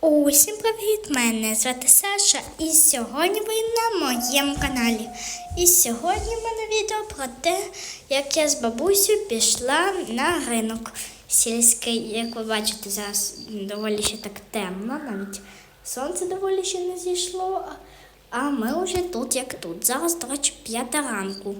Усім привіт! Мене звати Саша, і сьогодні ви на моєму каналі. І сьогодні в мене відео про те, як я з бабусею пішла на ринок сільський. Як ви бачите, зараз доволі ще так темно, навіть сонце доволі ще не зійшло. А ми вже тут, як тут. Зараз, до речі, п'ята ранку.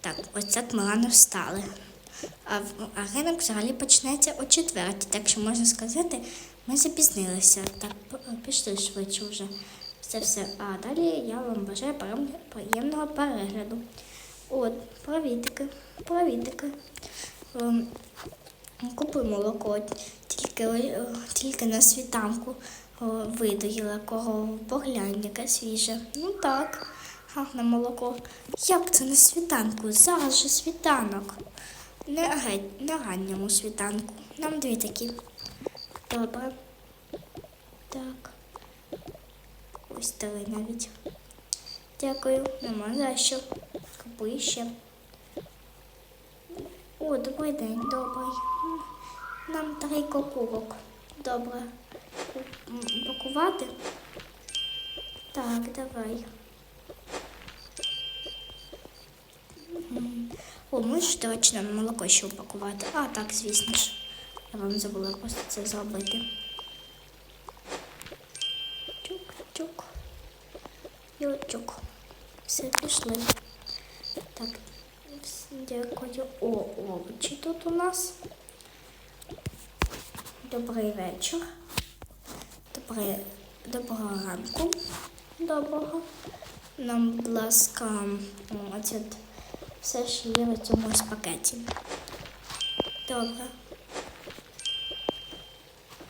Так, ось так ми рано встали. А, ринок взагалі почнеться о четвертій, так що можна сказати, ми запізнилися. Так, пішли швидше вже. Це все. А далі я вам бажаю приємного перегляду. От, провідки, провідки. Ем, Купи молоко, тільки, е, тільки на світанку о, видоїла корову. Поглянь, яке свіже. Ну так, гарне молоко. Як це на світанку? Зараз же світанок. Не, геть, на ранньому світанку. Нам дві такі. Добре. Так. Ось три навіть. Дякую. Нема за що. Купуй ще. О, добрий день, добрий. Нам три кокурок. Добре. Пакувати? Так, давай. О, можеш точно молоко ще упакувати? А, так, звісно ж. Я вам забула просто це зробити. Чук-чук. Ючук. Все, пішли. Так, дякую. О, овочі тут у нас. Добрий вечір. Добре, доброго ранку. Доброго. Нам, будь ласка, оце все, що є в цьому пакеті. Добре.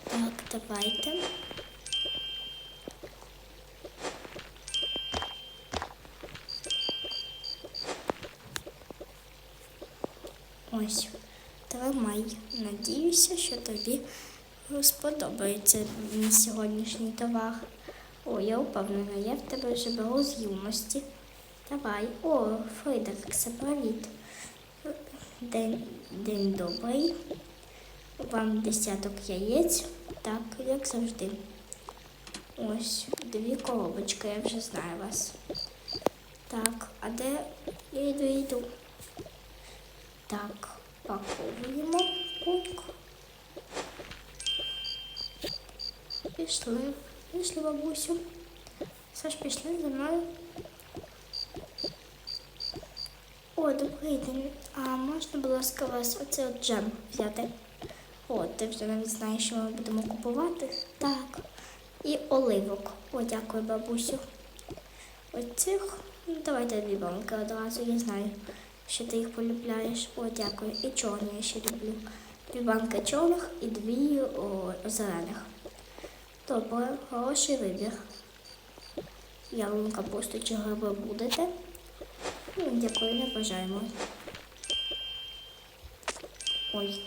Так, давайте. Ось, тримай. Надіюся, що тобі сподобається сьогоднішній товар. О, я впевнена, я в тебе вже беру з юності. Давай. О, Фридериксе, привіт. День, день добрий. Вам десяток яєць. Так, як завжди. Ось, дві коробочки, я вже знаю вас. Так, а де я йду, йду? Так, паковуємо кульку. Пішли. Пішли, бабусю. Саш, пішли за мною. О, добрий день. А можна, будь ласка, вас оце от джем взяти? О, ти вже навіть знаєш, що ми будемо купувати. Так. І оливок. О, дякую, бабусю. Оцих, ну давайте дві банки одразу, я знаю, що ти їх полюбляєш. О, дякую. І чорні я ще люблю. Дві банки чорних і дві о, зелених. Добре, хороший вибір. Ялинка просто чи гриби будете? Ну, дякую, не бажаємо. Ой,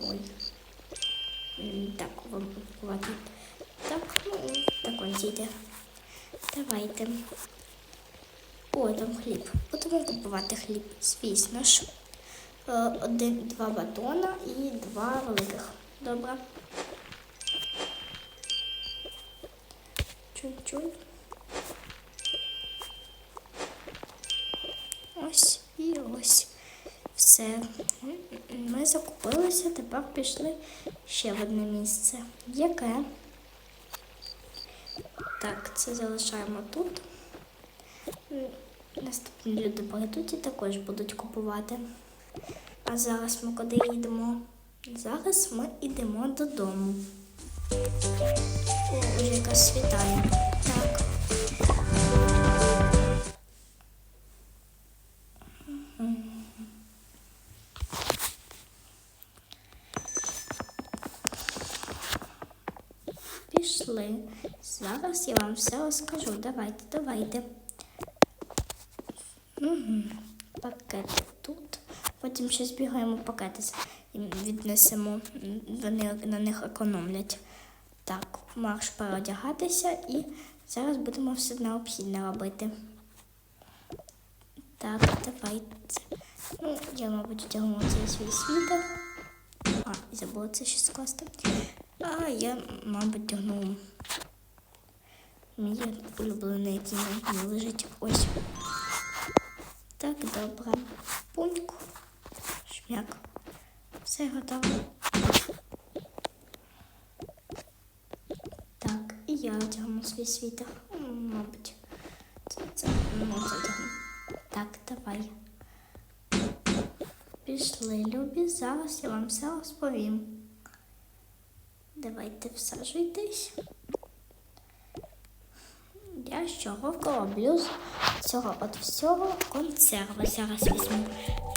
ой. Так, вам. Так, ну, так он зійде. Давайте. О, там хліб. Будемо купувати хліб, звісно ж. Е, Один, два батона і два великих. Добре. Чуть-чуть. Ось і ось. Все. Ми закупилися, тепер пішли ще в одне місце. Яке? Так, це залишаємо тут. Наступні люди прийдуть і також будуть купувати. А зараз ми куди йдемо? Зараз ми йдемо додому. О, вже якась світає. Все розкажу. Давайте, давайте. Угу. Пакети тут. Потім ще збігаємо пакети і віднесемо. Вони на них економлять. Так, марш переодягатися і зараз будемо все необхідне робити. Так, давайте. Ну, я, мабуть, вдягну цей свій світер. А, забула це ще скласти. А я, мабуть, тягну який на дні лежить ось. Так, добре. Пуньк. Шмяк. Все готово. Так, і я одягну свій світер. Мабуть. Це, це це одягну. Так, давай. Пішли, любі, зараз я вам все розповім. Давайте всаджуйтесь. Я щороку роблю з цього от всього консерви. Зараз візьму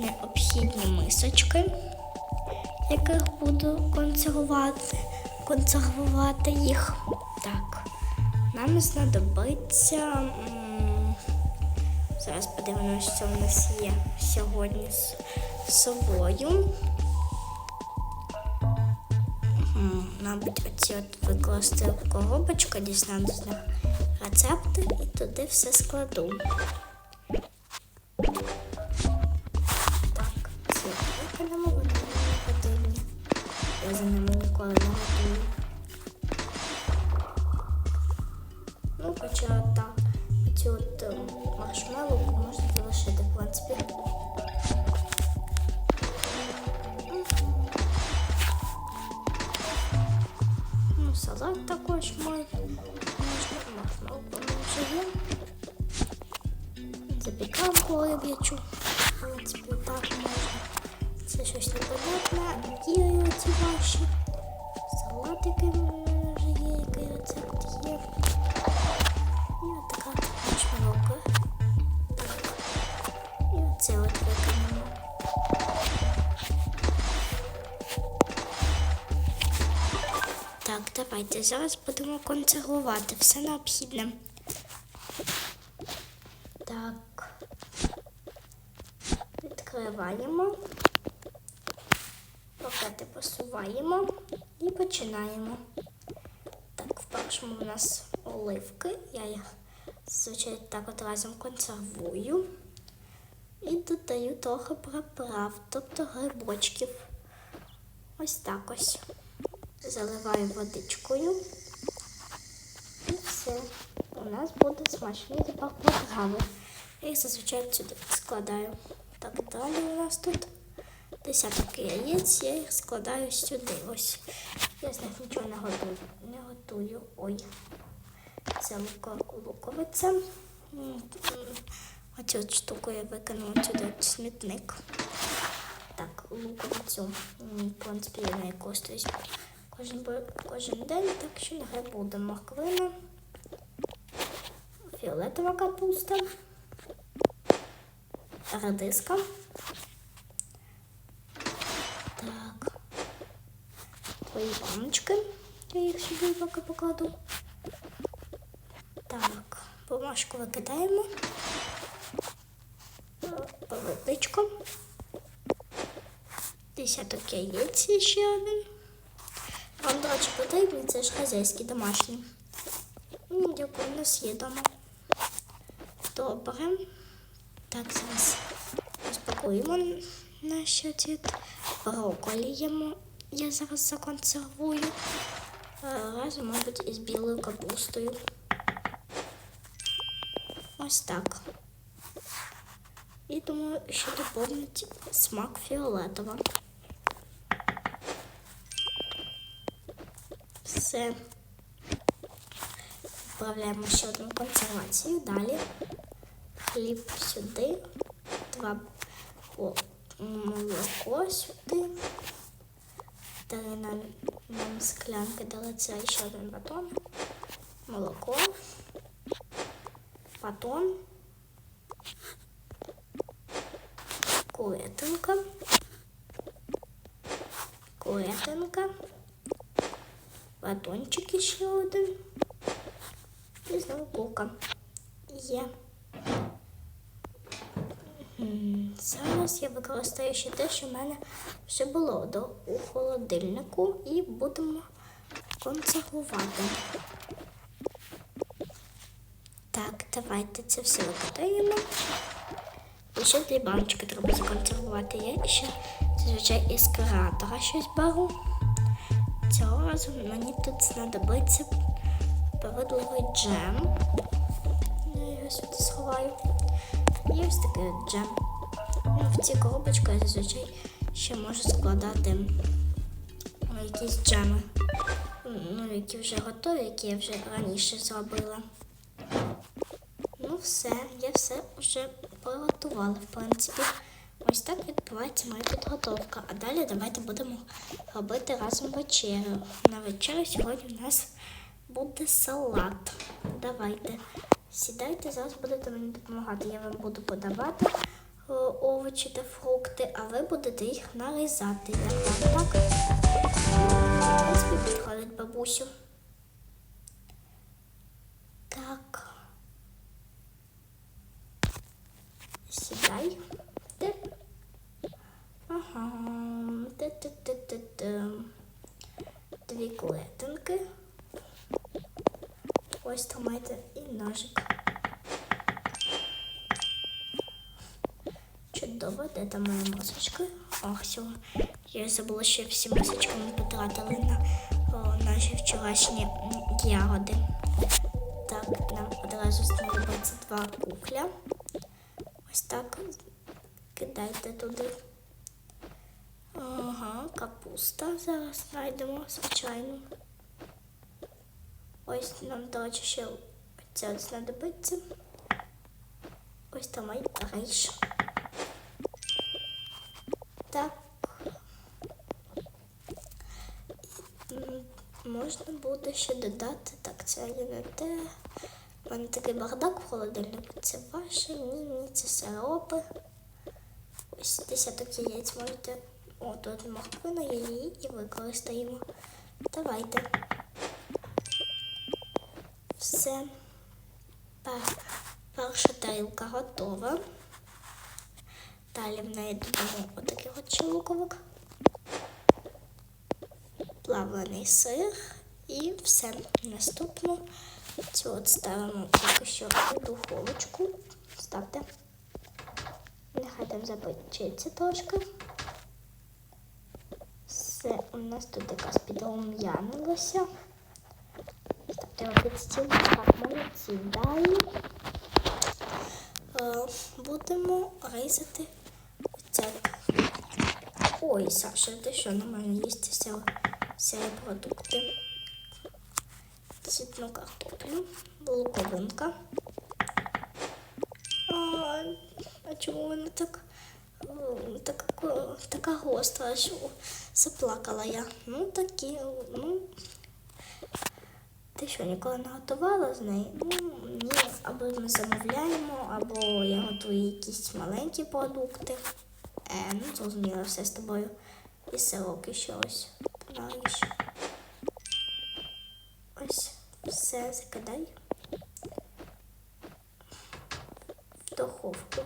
необхідні мисочки, яких буду консервувати, консервувати їх. Так, нам знадобиться. Зараз подивимося, що в нас є сьогодні з собою. Мабуть, оці от викласти в коробочку, дізнати з них рецепти і туди все складу. Так, ці виконемо, вони мені потрібні. Я за ними ніколи не готую. Ну, хоча так, ці от ем, маршмеллоу можна залишити, в принципі. Ну, салат також Запіканку риб'ячу. В принципі, так можна. Це щось непонятне. Є ці ваші. Салатики в мене вже є, який рецепт є. І от така от І оце от виконано. Так, давайте зараз будемо консервувати все необхідне. Так. Відкриваємо. Пакети посуваємо і починаємо. Так, в першому у нас оливки. Я їх зазвичай так от разом консервую. І додаю трохи приправ, тобто грибочків. Ось так ось. Заливаю водичкою. І все. У нас буде смачний запах приправи. Я їх зазвичай сюди складаю. Так, далі у нас тут десяток яєць, я їх складаю сюди. Ось. Я з них нічого не готую. Не готую. Ой. Це луко, луковиця. Оцю штуку я викинула сюди смітник. Так, луковицю. В принципі, я нею користуюсь кожен, кожен день, так що нехай буде морквина, фіолетова капуста, редиска. Так. Твої баночки. Я їх сюди поки покладу. Так, бумажку викидаємо. Водичку. Десяток яєць ще один. Вам, до речі, потрібні, це ж хазяйські домашні. Дякую, у нас є дома. Добре. Так, зараз розпакуємо наші ці брокколі. Я зараз законсервую. Е, Разом, мабуть, із білою капустою. Ось так. І думаю, що доповнить смак фіолетова. Все. Відправляємо ще одну консервацію. Далі хліб сюди, два о, молоко сюди. Далі нам, нам склянки дали це ще один батон. Молоко, батон, курятинка, курятинка, батончик ще один. І знову булка. Є. Зараз я використаю ще те, що в мене вже було до, у холодильнику, і будемо консервувати. Так, давайте це все викидаємо. І ще дві баночки треба законсервувати. Я ще зазвичай із креатора щось беру. цього разу мені тут знадобиться повидливий джем. Я його сюди сховаю. І ось такий от джем. Ну, в ці коробочки я зазвичай ще можу складати ну, якісь джеми. Ну, які вже готові, які я вже раніше зробила. Ну, все, я все вже приготувала, в принципі. Ось так відбувається моя підготовка. А далі давайте будемо робити разом вечерю. На вечерю сьогодні у нас буде салат. Давайте. Сідайте, зараз будете мені допомагати. Я вам буду подавати е, овочі та фрукти, а ви будете їх нарізати. Як вам так? В принципі, підходить бабусю. Так. Сідай. Ага. Дві клетинки. Ось тримайте ножик. Чудово, де там моя масочка? Ох, все. Я забула, що всі масочки ми потратили на о, наші вчорашні ягоди. Так, нам одразу знадобиться два кухля. Ось так кидайте туди. Ага, капуста зараз знайдемо, звичайно. Ось нам, до речі, ще це знадобиться. Ось там мій рейш. Так. Можна буде ще додати. Так, це є не те. У мене такий бардак в холодильнику. Це ваше, ні, ні, це сиропи. Ось десяток яєць можете. О, тут морквина, її і використаємо. Давайте. Все. Тарілка готова. Далі в неї додамо отакий от чоловіковик. Плавлений сир і все. Наступну цю от ставимо поки що у духовочку. Ставте. Нехай там запечеться трошки. Все, у нас тут якась підрум'янилося. Ставте під стіл. Так, молодці. Далі будемо різати це. Ой, Саша, ти що, не можна їсти сірі продукти. Цвітну картоплю, луковинка. А, а чому вона так, так, така гостра, що заплакала я? Ну такі, ну. Ти що, ніколи не готувала з неї? Ну, ні, або ми замовляємо, або я готую якісь маленькі продукти. Е, ну, зрозуміло, все з тобою. І сирок ще ось наріж. Ось, все закидай. В духовку.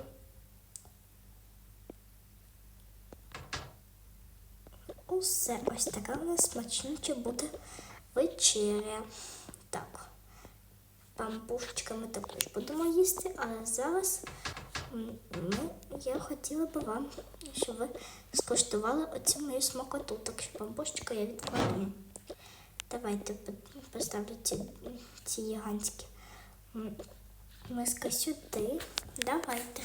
Усе ось така у нас смачнюча буде вечеря. Так, пампушечки ми також будемо їсти, але зараз ми, я хотіла би вам, щоб ви скуштували оцю мою смакоту. Так що пампушечка я відкладу. Давайте поставлю ці, ці гігантські миски сюди. Давайте.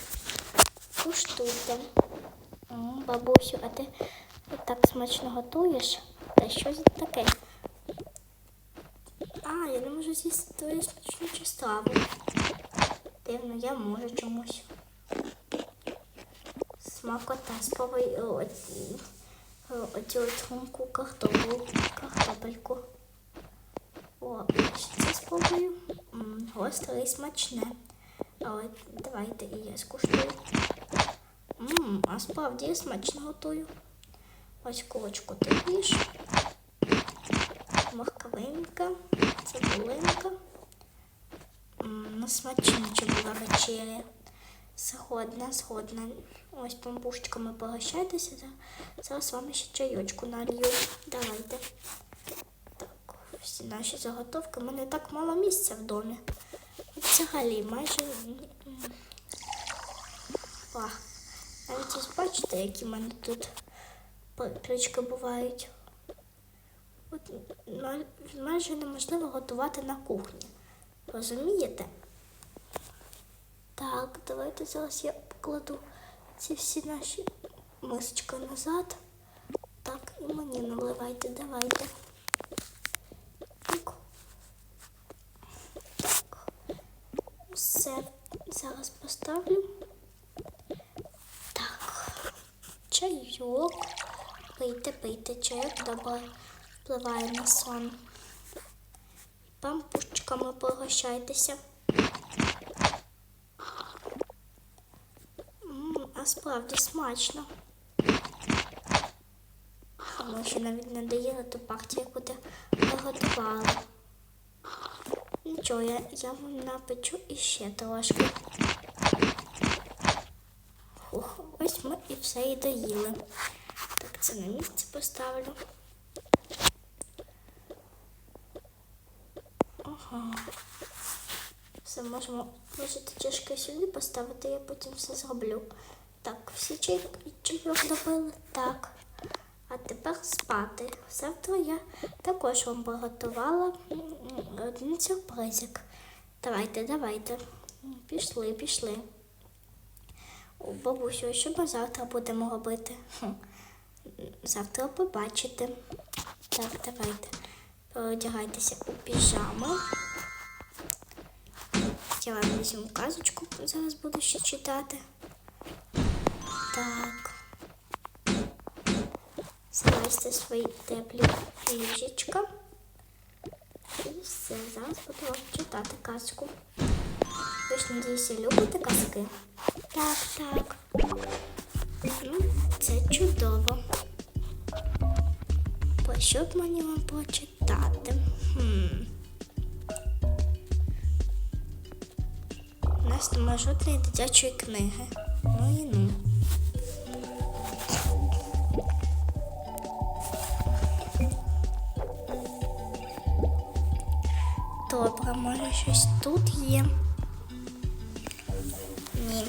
Куштуйте. Бабусю, а ти так смачно готуєш? Та що це таке? Я можу з'їсти твою смачнючу страву. Дивно, я можу чомусь. Смакота, о, о- о- оцю от хрумку картоплю, картопельку. О, ще це спробую. Гостре і смачне. Але давайте і я скуштую. Мм, а справді я смачно готую. Ось курочку ти їш. Морковинка, цибулинка. Ну, смачнюча була вечеря. Згодна, згодна. Ось пампушечками погощайтеся. Зараз вам ще чайочку налью. Давайте. Так, всі наші заготовки. У мене так мало місця в домі. Взагалі майже. О, навіть ось бачите, які в мене тут плички бувають. От, майже неможливо готувати на кухні. Розумієте? Так, давайте зараз я покладу ці всі наші мисочки назад. Так, і мені наливайте, давайте. Так. Так. Все, зараз поставлю. Так. Чайок. Пийте, пийте, чайок добре впливає на сон. Пампушечками погощайтеся. А справді смачно. Ми ще навіть не доїли ту партію, яку ти приготувала. Нічого, я, я вам напечу іще трошки. Фух, ось ми і все і доїли. Так, це на місце поставлю. Ага. Все можемо лишити чашки сюди поставити, я потім все зроблю. Так, всі чайок добили. Так. А тепер спати. Завтра я також вам приготувала один сюрпризик. Давайте, давайте. Пішли, пішли. О, бабусю, що ми завтра будемо робити? Хм. Завтра побачите. Так, давайте. Переодягайтеся у піжами. Я вам візьму казочку, зараз буду ще читати. Так. Залазьте свої теплі ліжечка. І все, зараз буду вам читати казку. Ви ж надіюся, любите казки? Так, так. Ну, це чудово. Що б мені вам прочитати? Нас немає жодної дитячої книги. Ну і ну. Добре, може щось тут є. Ні.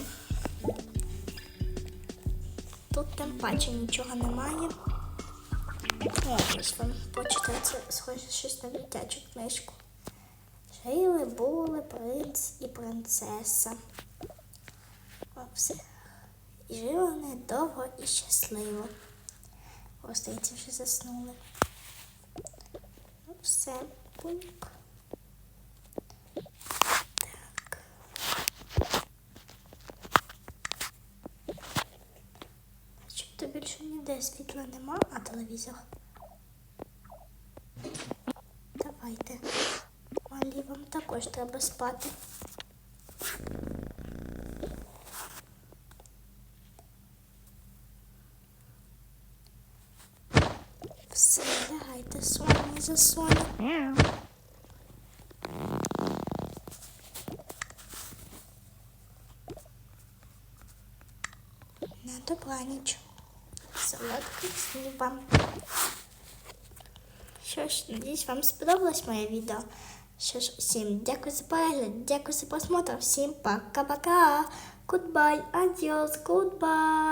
Тут тим паче нічого немає. Ось вам почитається схоже щось на дитячу книжку. Жили були принц і принцеса. І жили вони довго і щасливо. О, вже заснули. Ну, все, пуньк. Так. Начебто більше ніде світла нема, а телевізор. Давайте. Малі, вам також треба спати. Все, лягайте, соня, за соня. На добраніч. Солодких снів вам. Що ж, надіюсь, вам сподобалось моє відео. Що ж, усім дякую за перегляд, дякую за просмотр, всім пока-пока. Goodbye, adios, goodbye.